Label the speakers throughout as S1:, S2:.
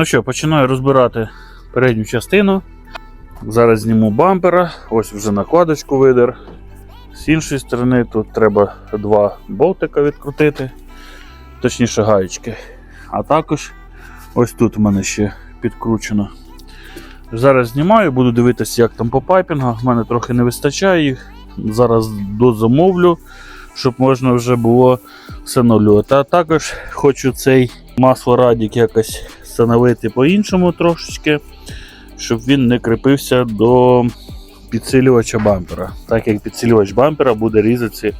S1: Ну що, починаю розбирати передню частину. Зараз зніму бампера, ось вже накладочку видер. З іншої сторони тут треба два болтика відкрутити, точніше гаєчки. А також ось тут в мене ще підкручено. Зараз знімаю, буду дивитися, як там по пайпінгах. В мене трохи не вистачає їх. Зараз дозамовлю, щоб можна вже було встановлювати. А також хочу цей маслорадік якось встановити по-іншому трошечки, щоб він не кріпився до підсилювача бампера, так як підсилювач бампера буде різатися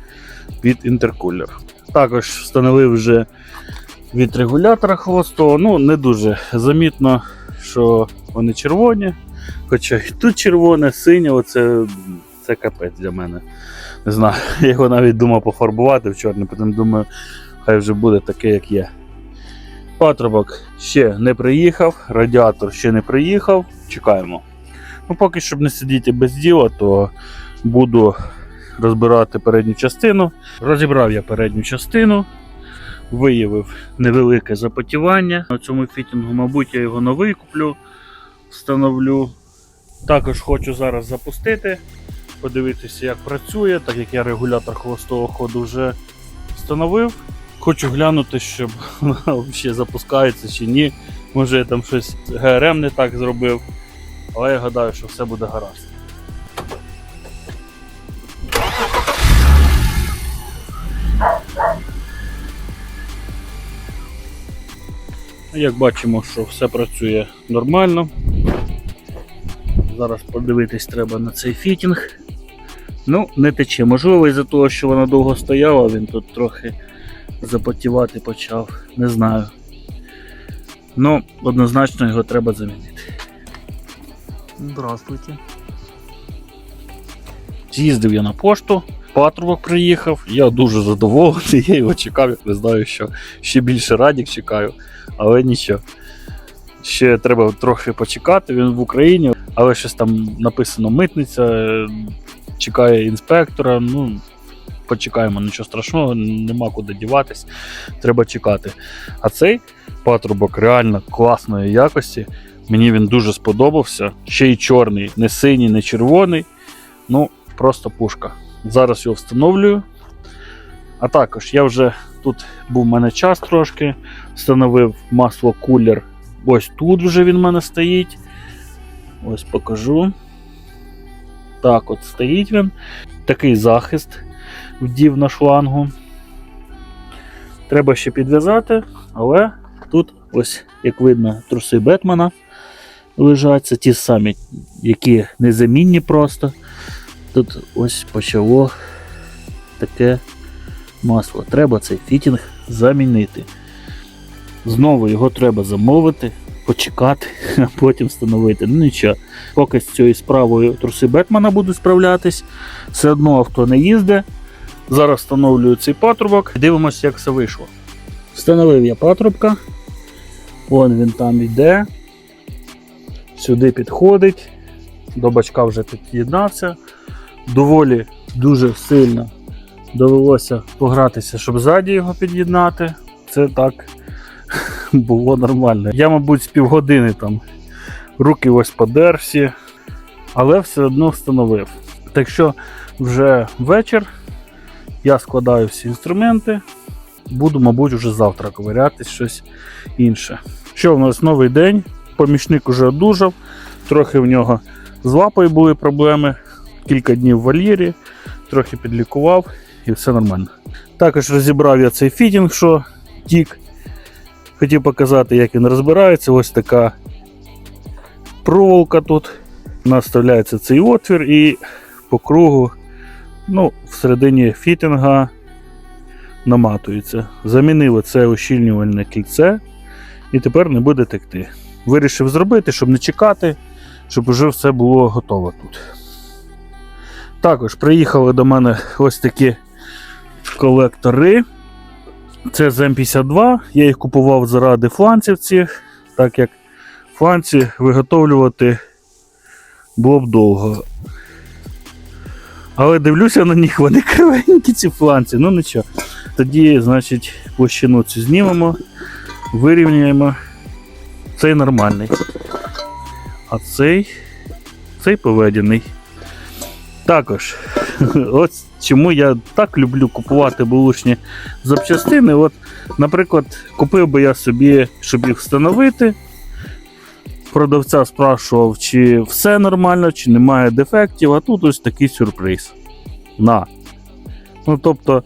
S1: від інтеркулер. Також встановив вже від регулятора хвостового. Ну, не дуже замітно, що вони червоні. Хоча і тут червоне, синє, оце це капець для мене. Не знаю, я його навіть думав пофарбувати в чорний, потім думаю, хай вже буде таке, як є. Патрубок ще не приїхав, радіатор ще не приїхав. Чекаємо. Ну, поки щоб не сидіти без діла, то буду розбирати передню частину. Розібрав я передню частину, виявив невелике запотівання. На цьому фітінгу, мабуть, я його новий куплю, встановлю. Також хочу зараз запустити, подивитися, як працює, так як я регулятор хвостового ходу вже встановив. Хочу глянути, щоб взагалі запускається чи ні. Може я там щось ГРМ не так зробив. Але я гадаю, що все буде гаразд. Як бачимо, що все працює нормально. Зараз подивитись треба на цей фітінг. Ну, не тече. Можливо, із-за того, що вона довго стояла, він тут трохи запотівати почав. Не знаю. Ну, однозначно його треба замінити.
S2: Здравствуйте.
S1: З'їздив я на пошту, патрубок приїхав, я дуже задоволений, я його чекав, як не знаю, що ще більше радік чекаю, але нічого. Ще треба трохи почекати, він в Україні, але щось там написано митниця, чекає інспектора. Ну, почекаємо, нічого страшного, нема куди діватись, треба чекати. А цей патрубок реально класної якості. Мені він дуже сподобався. Ще й чорний, не синій, не червоний. Ну, просто пушка. Зараз його встановлюю. А також я вже тут був в мене час трошки, встановив масло кулер. Ось тут вже він в мене стоїть. Ось покажу. Так, от стоїть він. Такий захист вдів на шлангу. Треба ще підв'язати, але тут, ось, як видно, труси Бетмена лежать. Це ті самі, які незамінні просто. Тут ось почало таке масло. Треба цей фітінг замінити. Знову його треба замовити, почекати, а потім встановити. Ну нічого. Поки з цією справою труси Бетмана будуть справлятись, все одно авто не їздить. Зараз встановлюю цей патрубок дивимося, як все вийшло. Встановив я патрубка. Вон він там йде. Сюди підходить. До бачка вже під'єднався. Доволі дуже сильно довелося погратися, щоб ззаді його під'єднати. Це так було нормально. Я, мабуть, з півгодини там руки ось подер всі, але все одно встановив. Так що вже вечір я складаю всі інструменти. Буду, мабуть, вже завтра ковирятись щось інше. Що в нас новий день? Помічник уже одужав, трохи в нього з лапою були проблеми. Кілька днів в вольєрі, трохи підлікував і все нормально. Також розібрав я цей фітінг, що тік. Хотів показати, як він розбирається. Ось така проволока тут. У нас вставляється цей отвір і по кругу, ну, всередині фітінга наматується. Замінили це ущільнювальне кільце і тепер не буде текти. Вирішив зробити, щоб не чекати, щоб вже все було готово тут. Також приїхали до мене ось такі колектори. Це з М52. Я їх купував заради фланців цих, так як фланці виготовлювати було б довго. Але дивлюся на них, вони кривенькі ці фланці, ну нічого. Тоді, значить, площину цю знімемо, вирівняємо цей нормальний. А цей, цей поведений. Також, от чому я так люблю купувати бушні запчастини. От, наприклад, купив би я собі, щоб їх встановити. Продавця спрашував, чи все нормально, чи немає дефектів, а тут ось такий сюрприз. На. Ну, тобто,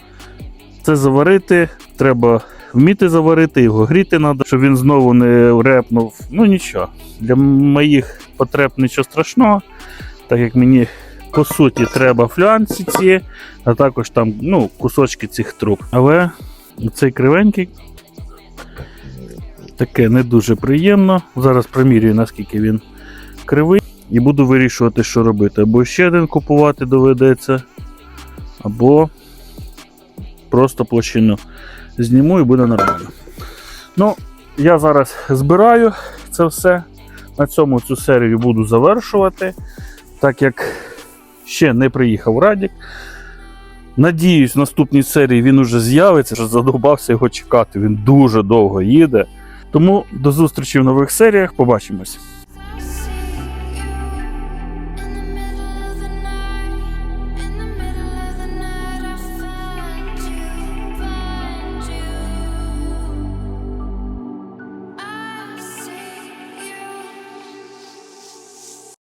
S1: це заварити, треба вміти заварити, його гріти треба, щоб він знову не репнув. Ну нічого. Для моїх потреб нічого страшного, так як мені по суті треба флянці ці, а також там ну, кусочки цих труб. Але цей кривенький таке не дуже приємно. Зараз примірюю, наскільки він кривий, і буду вирішувати, що робити. Або ще один купувати доведеться, або просто площину зніму і буде нормально. Ну, я зараз збираю це все. На цьому цю серію буду завершувати, так як ще не приїхав Радік. Надіюсь, в наступній серії він уже з'явиться, що задовбався його чекати. Він дуже довго їде. Тому до зустрічі в нових серіях. Побачимось.